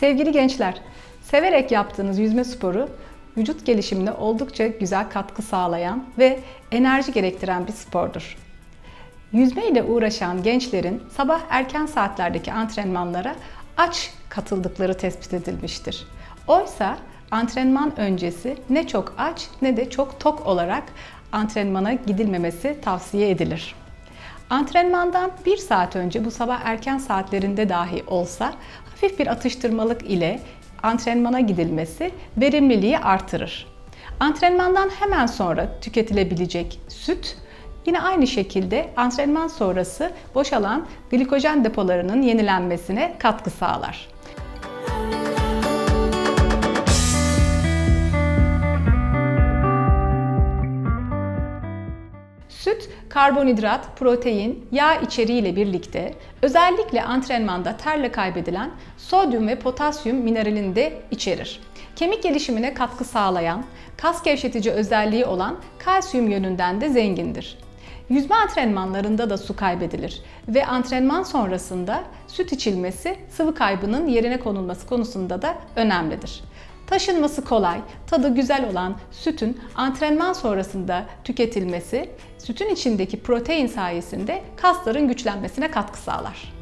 Sevgili gençler, severek yaptığınız yüzme sporu vücut gelişimine oldukça güzel katkı sağlayan ve enerji gerektiren bir spordur. Yüzme ile uğraşan gençlerin sabah erken saatlerdeki antrenmanlara aç katıldıkları tespit edilmiştir. Oysa antrenman öncesi ne çok aç ne de çok tok olarak antrenmana gidilmemesi tavsiye edilir. Antrenmandan bir saat önce bu sabah erken saatlerinde dahi olsa hafif bir atıştırmalık ile antrenmana gidilmesi verimliliği artırır. Antrenmandan hemen sonra tüketilebilecek süt yine aynı şekilde antrenman sonrası boşalan glikojen depolarının yenilenmesine katkı sağlar. Süt, karbonhidrat, protein, yağ içeriğiyle birlikte özellikle antrenmanda terle kaybedilen sodyum ve potasyum mineralini de içerir. Kemik gelişimine katkı sağlayan, kas gevşetici özelliği olan kalsiyum yönünden de zengindir. Yüzme antrenmanlarında da su kaybedilir ve antrenman sonrasında süt içilmesi sıvı kaybının yerine konulması konusunda da önemlidir. Taşınması kolay, tadı güzel olan sütün antrenman sonrasında tüketilmesi, sütün içindeki protein sayesinde kasların güçlenmesine katkı sağlar.